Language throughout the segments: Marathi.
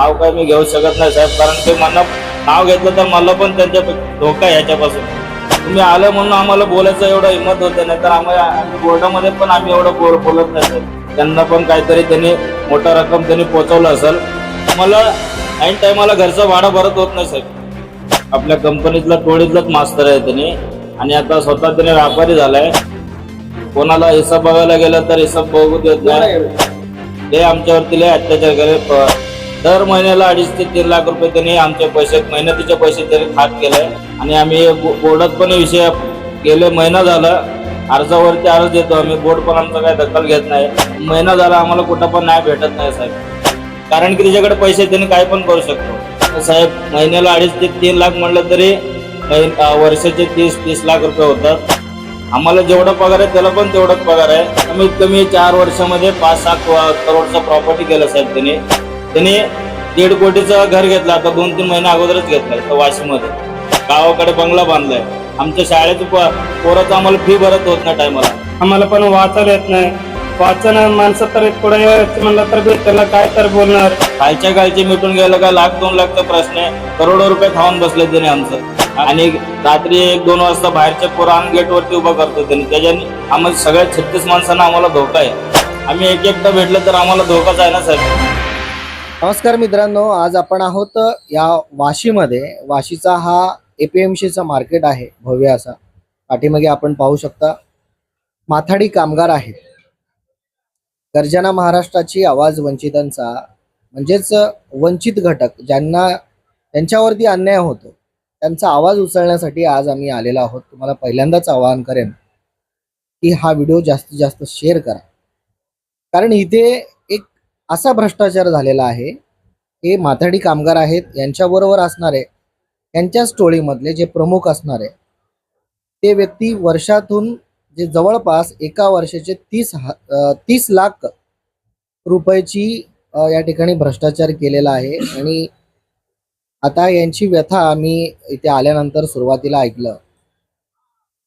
नाव काय मी घेऊ शकत नाही साहेब कारण ते मला नाव घेतलं तर मला पण त्यांच्या धोका आहे ह्याच्यापासून तुम्ही आलं म्हणून आम्हाला बोलायचं एवढं हिंमत होते नाही तर आम्हाला आम्ही बोर्डामध्ये पण आम्ही एवढं बोल बोलत नाही साहेब. त्यांना पण काहीतरी त्यांनी मोठा रक्कम त्यांनी पोचवलं असेल. मला ऐन टायमाला घरचं भाडं भरत होत नाही साहेब. आपल्या कंपनीतला टोळीतलाच मास्तर आहे त्यांनी. आणि आता स्वतः त्याने व्यापारी झालाय. कोणाला हिसाब बघायला गेलं तर हिसाब बघू देत नाही. ते आमच्यावरती लय अत्याचार प- दर महिन्याला अडीच ते तीन लाख रुपये त्यांनी आमचे पैसे मेहनतीचे पैसे त्यांनी खात केले आणि आम्ही बोर्डात पण विषय गेले महिना झाला. अर्जावरती अर्ज देतो आम्ही. बोर्ड पण आमचा काही दखल घेत नाही. महिना झाला आम्हाला कुठं पण नाही भेटत नाही साहेब. कारण की त्याच्याकडे पैसे त्यांनी काय पण करू शकतो. साहेब महिन्याला अडीच ते तीन लाख म्हणलं तरी वर्षाचे तीस तीस लाख रुपये होतात. आम्हाला जेवढा पगार आहे त्याला पण तेवढाच पगार आहे. कमीत कमी चार वर्षामध्ये पाच सात करोडचा प्रॉपर्टी केलं साहेब त्यांनी. त्यांनी दीड कोटीचं घर घेतलं. आता दोन तीन महिने अगोदरच घेतलंय तर वाशीमध्ये. गावाकडे बंगला बांधलाय. आमच्या शाळेचं प- पोराचं आम्हाला फी भरत होत ना टायमाला. आम्हाला पण वाचायला येत नाही. वाचन माणसं तर पुढे म्हणलं तर त्याला काय तर बोलणार. खालच्या खालचे मिटून गेलं का लाख दोन लाखचा प्रश्न आहे. करोडो रुपये खाऊन बसले त्याने आमचं. आणि रात्री एक दोन वाजता बाहेरच्या पोरान गेट वरती उभा करतो त्यांनी. त्याच्याने आम्हाला सगळ्या छत्तीस माणसांना आम्हाला धोका आहे. आम्ही एक एकटा भेटलं तर आम्हाला धोकाच आहे ना साहेब? नमस्कार मित्रांनो आज आपण आहोत या वाशीमध्ये. वाशीचा हा एपीएमसीचा मार्केट आहे भव्य असा. पाठीमागे आपण पाहू शकता माथाडी कामगार आहेत. गर्जना महाराष्ट्राची आवाज वंचितांचा म्हणजेच वंचित घटक ज्यांना त्यांच्यावरती अन्याय होतो त्यांचा आवाज उचलण्यासाठी आज आम्ही आलेलो आहोत. तुम्हाला पहिल्यांदाच आवाहन करेन की हा व्हिडिओ जास्तीत जास्त शेअर करा. कारण इथे असा भ्रष्टाचार झालेला आहे. हे माथाडी कामगार आहेत यांच्याबरोबर असणारे यांच्याच टोळीमधले जे प्रमुख असणारे ते व्यक्ती वर्षातून जे जवळपास एका वर्षाचे तीस ह- तीस लाख रुपयाची या ठिकाणी भ्रष्टाचार केलेला आहे. आणि आता यांची व्यथा आम्ही इथे आल्यानंतर सुरुवातीला ऐकलं.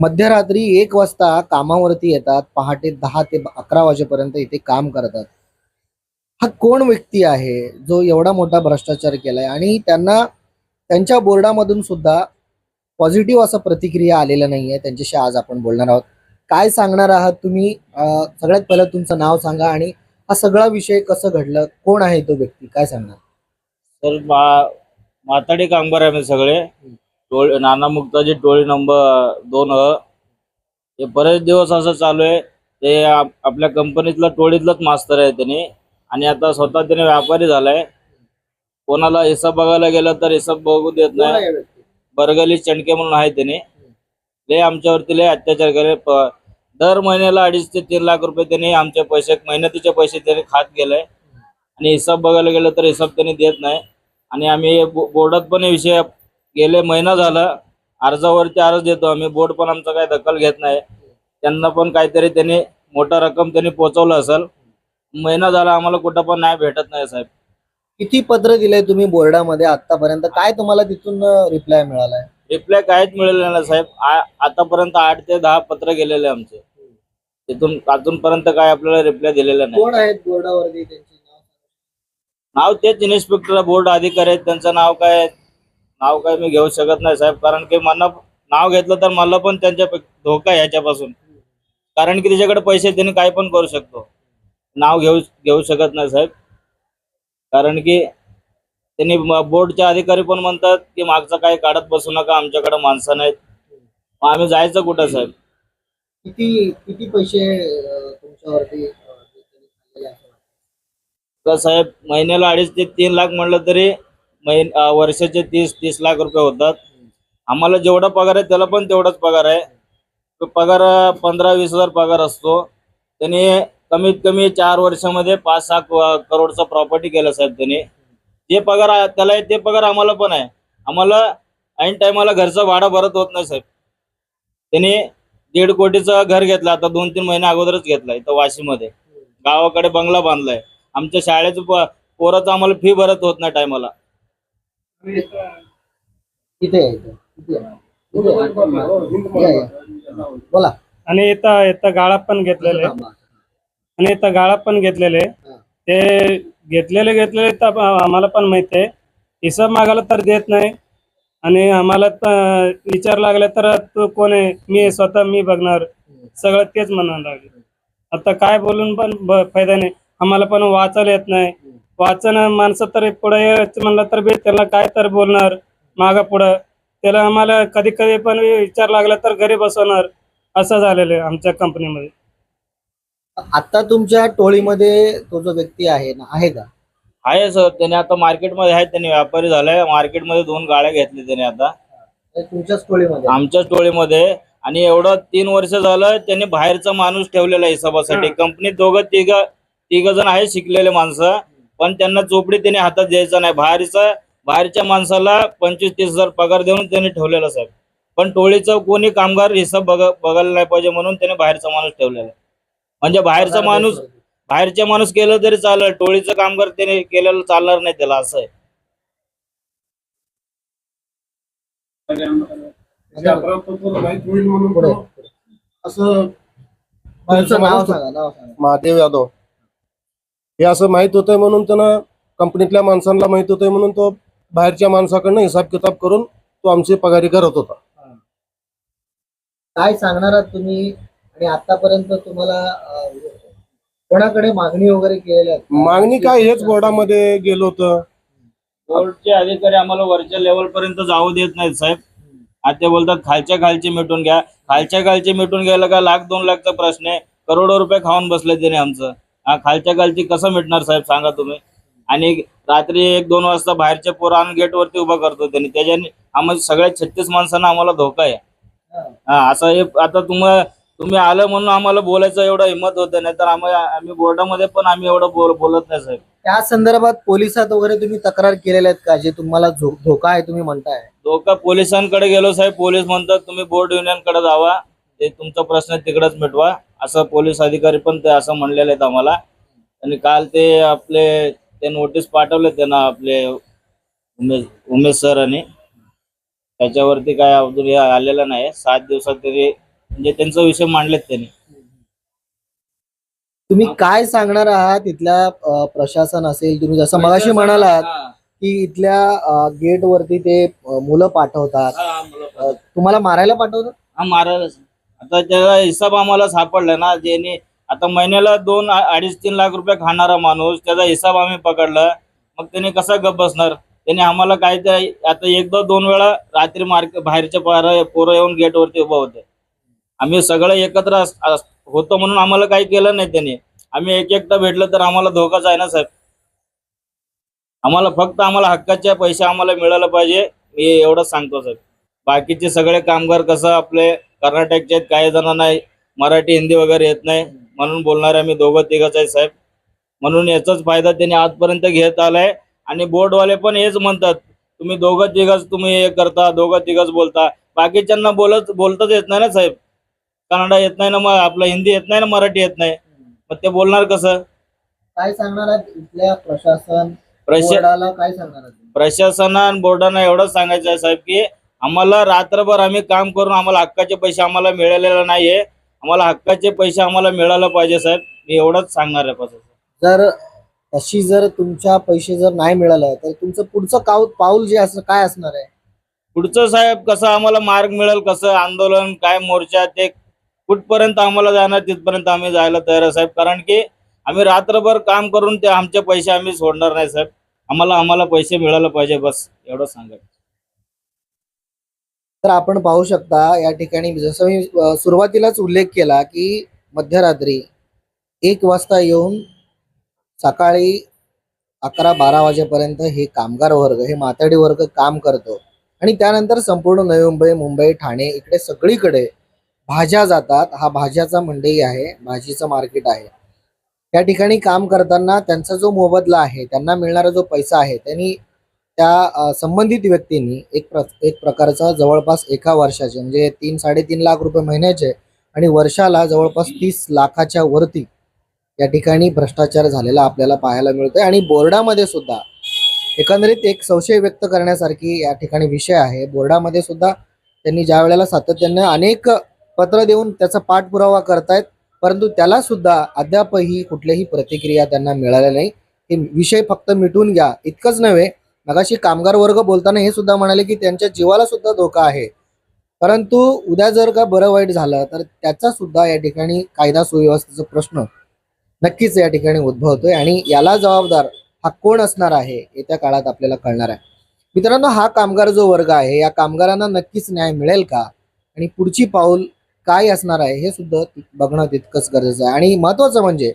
मध्यरात्री एक वाजता कामावरती येतात पहाटे दहा ते अकरा वाजेपर्यंत इथे काम करतात. हा कोण व्यक्ती आहे? जो एवढा मोठा भ्रष्टाचार केलाय आणि त्यांना त्यांच्या बोर्डामधून सुद्धा पॉझिटिव्ह असं प्रतिक्रिया आलेल्या नाहीये त्यांच्याशी आज आपण बोलणार आहोत. काय सांगणार आहात तुम्ही? सगळ्यात पहिलं तुमचं नाव सांगा आणि हा सगळा विषय कसं घडलं? कोण आहे तो व्यक्ती? काय सांगणार? तर मा- माथाडी कामगार आहे सगळे. टोळी नाना मुक्ताची टोळी नंबर दोन. हे बरेच दिवस असं चालू आहे. ते आप- आपल्या कंपनीतला टोळीतलाच मास्तर आहे त्यांनी. आणि आता स्वतः त्याने व्यापारी झालाय. कोणाला हिसाब बघायला गेलं तर हिसाब बघू देत नाही. बरगली चणके म्हणून आहे त्याने लय आमच्यावरती लय अत्याचार केले. दर महिन्याला अडीच ते तीन लाख रुपये त्यांनी आमचे पैसे मेहनतीचे पैसे त्यांनी खात गेलाय. आणि हिसाब बघायला गेलं तर हिसाब त्यांनी देत नाही. आणि आम्ही बोर्डात पण हे विषय गेले महिना झाला. अर्जावरती अर्ज देतो आम्ही. बोर्ड पण आमचा काही दखल घेत नाही. त्यांना पण काहीतरी त्यांनी मोठा रक्कम त्यांनी पोचवलं असेल. महिना झाला आम्हाला कुठं पण नाही भेटत नाही साहेब. किती पत्र दिले तुम्ही बोर्डामध्ये आतापर्यंत काय तुम्हाला तिथून रिप्लाय मिळालाय? रिप्लाय काहीच मिळालेला नाही साहेब. आ- आतापर्यंत आठ ते दहा पत्र गेलेले आमचे. तिथून अजूनपर्यंत काय आपल्याला रिप्लाय दिलेला नाही. कोण आहेत बोर्डावरती त्यांची नाव नाव तेच इन्स्पेक्टर बोर्ड अधिकारी आहेत. त्यांचं नाव काय आहे? नाव काय मी घेऊ शकत नाही साहेब. कारण की मला नाव घेतलं तर मला पण त्यांच्या धोका आहे ह्याच्यापासून कारण की त्याच्याकडे पैसे त्यांनी काय पण करू शकतो. नाव घेऊ घेऊ शकत नाही साहेब. कारण की त्यांनी बोर्डचे अधिकारी पण म्हणतात की मागचं काही काढत बसू नका आमच्याकडे माणसं नाहीत. मग आम्ही जायचं कुठं साहेब? किती किती पैसे अं, तुमच्यावरती अं, खाल्लेले आहेत? तर साहेब महिन्याला अडीच ते तीन लाख म्हणलं तरी महिन अं, वर्षाचे तीस तीस लाख रुपये होतात. आम्हाला जेवढा पगार आहे त्याला पण तेवढाच पगार आहे. तो पगार अं, पंधरा वीस हजार पगार असतो. त्यांनी कमीत कमी चार वर्षामध्ये पाच सहा क- करोडचा प्रॉपर्टी केलं साहेब त्यांनी. जे पगार आहे त्याला आहे ते पगार आम्हाला पण आहे. आम्हाला ऐन टायमाला घरचं भाडं भरत होत नाही साहेब. त्यांनी दीड कोटीचं घर घेतलं आता दोन तीन महिने अगोदरच घेतलं इथं वाशीमध्ये. गावाकडे बंगला बांधलाय. आमच्या शाळेचं पोराचं आम्हाला फी भरत होत नाही टायमाला आहे आहे? आहे? बोला. आणि इथं इथं गाळा पण घेतलेले आणि इथं गाळा पण घेतलेले. ते घेतलेले घेतलेले तर आम्हाला पण माहीत आहे. हिसाब मागायला तर देत नाही. आणि आम्हाला तर विचार लागला तर तू कोण आहे? मी स्वतः मी बघणार. सगळं तेच म्हणायला लागले. आता काय बोलून पण फायदा नाही. आम्हाला पण वाचायला येत नाही. वाचन माणसं तर पुढे म्हणलं तर बी त्याला काय तर बोलणार मागं पुढं. त्याला आम्हाला कधी कधी पण विचार लागला तर घरी बसवणार. असं झालेलं आहे आमच्या कंपनीमध्ये आता तुमच्या टोळीमध्ये तो जो व्यक्ती आहे ना आहे का? आहे सर त्याने आता मार्केटमध्ये आहे त्यांनी व्यापारी झालाय. मार्केटमध्ये दोन गाड्या घेतल्या त्याने आता. तुमच्याच टोळीमध्ये? आमच्याच टोळीमध्ये. आणि एवढं तीन वर्ष झालं त्यांनी बाहेरचा माणूस ठेवलेला आहे हिसाबासाठी. कंपनीत दोघं तिघ तिघ जण आहेत शिकलेले माणसं. पण त्यांना चोपडी त्यांनी हातात द्यायचा नाही. बाहेरचा बाहेरच्या माणसाला पंचवीस तीस हजार पगार देऊन त्यांनी ठेवलेला साहेब. पण टोळीचं कोणी कामगार हिसाब बघ बघायला नाही पाहिजे म्हणून त्याने बाहेरचा माणूस ठेवलेला आहे. म्हणजे बाहेरचा माणूस बाहेरच्या माणूस केलं तरी चालेल टोळीचं कामगार त्याने केलेलं चालणार नाही त्याला असं आहे. पुढे. असं तुमचं नाव सांगा नाव सांगा. महादेव यादव. हे असं माहीत होतंय म्हणून त्यानं कंपनीतल्या माणसांना माहीत होतंय म्हणून तो बाहेरच्या माणसाकडनं हिसाब किताब करून तो आमची पगारी करत होता. काय सांगणार आहात तुम्ही? आणि आतापर्यंत तुम्हाला अं, कोणाकडे मागणी वगैरे केलेल्या आहेत? मागणी काय हेच बोर्डामध्ये गेलो होतं. बोर्डचे अधिकारी आम्हाला वरच्या लेवल पर्यंत जाऊ देत नाहीत साहेब. आता ते बोलतात खालच्या खालचे मिटून घ्या. खालच्या खालचे मिटून घ्यायला का लाख दोन लाखचा प्रश्न आहे. करोडो रुपये खाऊन बसले त्याने आमचं. हा खालच्या खालची कसं मिटणार साहेब सांगा तुम्ही. आणि रात्री एक दोन वाजता बाहेरच्या पोरान गेट वरती उभा करतो त्यांनी. त्याच्याने आम्हाला सगळ्या छत्तीस माणसांना आम्हाला धोका आहे. हा. हा असं हे आता तुम्हाला तुम्ही आलं म्हणून आम्हाला बोलायचं एवढं हिंमत होतं नाही तर आम्ही आम्ही बोर्डामध्ये पण आम्ही एवढं बोल बोलत नाही साहेब. त्या संदर्भात पोलिसात वगैरे तुम्ही तक्रार केलेल्या आहेत का जे तुम्हाला झो- धोका आहे तुम्ही म्हणताय? धोका पोलिसांकडे गेलो साहेब पोलीस म्हणतात तुम्ही बोर्ड युनियनकडे जावा ते तुमचा प्रश्न तिकडेच मिटवा. असं पोलीस अधिकारी पण ते असं म्हणलेले आहेत आम्हाला. आणि काल ते आपले ते नोटीस पाठवले त्यांना आपले उमेश उमेश सर आणि. त्याच्यावरती काय अजून हे आलेलं नाही सात दिवसात तरी म्हणजे त्यांचा विषय मांडलेत त्यांनी. तुम्ही काय सांगणार आहात? इथल्या प्रशासन असेल तुम्ही जसं मगाशी म्हणालात की इथल्या गेट वरती ते मुलं पाठवतात. तुम्हाला मारायला पाठवतात? हा मारायलाच आता त्याचा हिसाब आम्हाला सापडला ना ज्याने आता महिन्याला दोन अडीच तीन लाख रुपये खाणारा माणूस त्याचा हिसाब आम्ही पकडला. मग त्याने कसा गप बसणार? त्याने आम्हाला काय ते आता एकदा दोन वेळा रात्री मार्केट बाहेरच्या पोरं पोरं येऊन गेटवरती उभं होते. आम्ही सगळं एकत्र अस- होतो म्हणून आम्हाला काही केलं नाही त्याने. आम्ही एक एकटा भेटलं तर आम्हाला धोकाच आहे ना साहेब? आम्हाला फक्त आम्हाला हक्काचे पैसे आम्हाला मिळालं पाहिजे मी एवढंच सांगतो साहेब. बाकीचे सगळे कामगार कसं आपले कर्नाटकचे आहेत काही जणांना मराठी हिंदी वगैरे येत नाही म्हणून बोलणारे आम्ही दोघं तिघच आहे साहेब. म्हणून याचाच फायदा त्यांनी आजपर्यंत घेत आलाय. आणि बोर्डवाले पण हेच म्हणतात तुम्ही दोघं तिघच तुम्ही हे करता दोघं तिघच बोलता. बाकीच्यांना बोलत बोलताच येत नाही ना साहेब? कन्नडा येत नाही ना मग आपलं हिंदी येत नाही ना मराठी येत नाही. मग ते बोलणार कसं? काय सांगणार आहात इथल्या प्रशासन प्रशा बोर्डाला काय सांगणार आहात? तुम्ही? प्रशासना आणि बोर्डांना एवढंच सांगायचं आहे साहेब की आम्हाला रात्रभर आम्ही काम करून आम्हाला हक्काचे पैसे आम्हाला मिळालेले नाहीये. आम्हाला हक्काचे पैसे आम्हाला मिळायला पाहिजे साहेब. मी एवढंच सांगणार आहे पासून जर तशी जर तुमच्या पैसे जर नाही मिळालं तर तुमचं पुढचं काऊ पाऊल जे असं काय असणार आहे? पुढचं साहेब कसं आम्हाला मार्ग मिळेल कसं आंदोलन काय मोर्चा ते कुठपर्यंत आम्हाला जाणार तिथपर्यंत आम्ही जायला तयार आहे साहेब. कारण की आम्ही रात्रभर काम करून ते आमचे पैसे आम्ही सोडणार नाही साहेब. आम्हाला आम्हाला पैसे मिळायला पाहिजे बस. एवढं सांगा तर आपण पाहू शकता या ठिकाणी जसं मी सुरुवातीलाच उल्लेख केला की मध्यरात्री एक वाजता येऊन सकाळी अकरा बारा वाजेपर्यंत हे कामगार वर्ग हे माथाडी वर्ग काम करतो. आणि त्यानंतर संपूर्ण नवी मुंबई मुंबई ठाणे इकडे सगळीकडे भाज्या जातात. हा भाज्याचा मंडई आहे. भाजीचं मार्केट आहे. त्या ठिकाणी काम करताना त्यांचा जो मोबदला आहे त्यांना मिळणारा जो पैसा आहे त्यांनी त्या संबंधित व्यक्तींनी एक प्र एक प्रकारचा जवळपास एका वर्षाचे म्हणजे तीन साडेतीन लाख रुपये महिन्याचे आणि वर्षाला जवळपास तीस लाखाच्या वरती या ठिकाणी भ्रष्टाचार झालेला आपल्याला पाहायला मिळतोय. आणि बोर्डामध्ये सुद्धा एकंदरीत एक संशय व्यक्त करण्यासारखी या ठिकाणी विषय आहे. बोर्डामध्ये सुद्धा त्यांनी ज्या वेळेला सातत्याने अनेक पत्र देऊन त्याचा पाठपुरावा करतायत परंतु त्याला सुद्धा अद्यापही कुठल्याही प्रतिक्रिया त्यांना मिळाल्या नाही. हे विषय फक्त मिटून घ्या. इतकंच नव्हे मगाशी कामगार वर्ग बोलताना हे सुद्धा म्हणाले की त्यांच्या जीवाला सुद्धा धोका आहे. परंतु उद्या जर का बरं वाईट झालं तर त्याचा सुद्धा या ठिकाणी कायदा सुव्यवस्थेचा प्रश्न नक्कीच या ठिकाणी उद्भवतोय आणि याला जबाबदार हा कोण असणार आहे येत्या काळात आपल्याला कळणार आहे. मित्रांनो हा कामगार जो वर्ग आहे या कामगारांना नक्कीच न्याय मिळेल का? आणि पुढची पाऊल काय असणार आहे हे सुद्धा बघणं तितकंच गरजेचं आहे. आणि महत्वाचं म्हणजे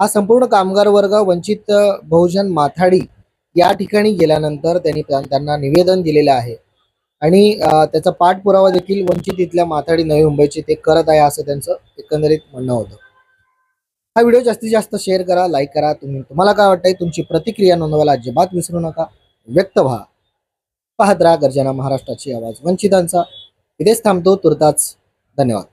हा संपूर्ण कामगार वर्ग वंचित बहुजन माथाडी या ठिकाणी गेल्यानंतर त्यांनी त्यांना निवेदन दिलेलं आहे. आणि त्याचा पाठपुरावा देखील वंचित इथल्या माथाडी नवी मुंबईचे ते करत आहे असं त्यांचं एकंदरीत म्हणणं होतं. हा व्हिडिओ जास्तीत जास्त शेअर करा लाईक करा. तुम्ही तुम्हाला काय वाटतंय? तुमची प्रतिक्रिया नोंदवायला अजिबात विसरू नका. व्यक्त व्हा. पाहत राहा गर्जना महाराष्ट्राची आवाज. वंचितांचा इथेच थांबतो तुर्ताच धन्यवाद